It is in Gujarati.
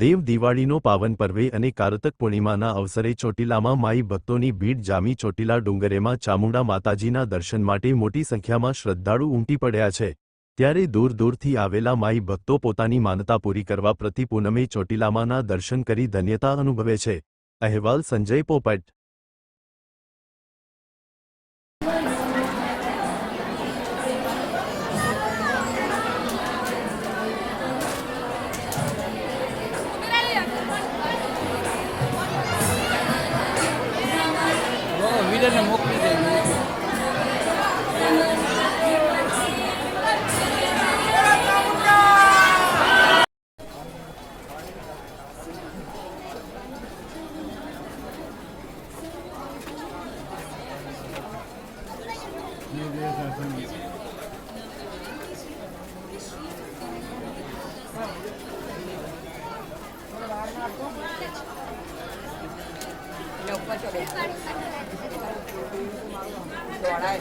દેવ દિવાળીનો પાવન પર્વે અને કારતક પૂર્ણિમાના અવસરે ચોટીલામાં માઈ ભક્તોની ભીડ જામી ચોટીલા ડુંગરેમાં ચામુંડા માતાજીના દર્શન માટે મોટી સંખ્યામાં શ્રદ્ધાળુ ઉમટી પડ્યા છે. ત્યારે દૂર દૂરથી આવેલા માઈ ભક્તો પોતાની માનતા પૂરી કરવા પ્રતિ પૂનમે ચોટીલામાંના દર્શન કરી ધન્યતા અનુભવે છે. અહેવાલ સંજય પોપટ. બધાને મોકલી દે Thank you. એટલે ઉપર ચડે દોડાય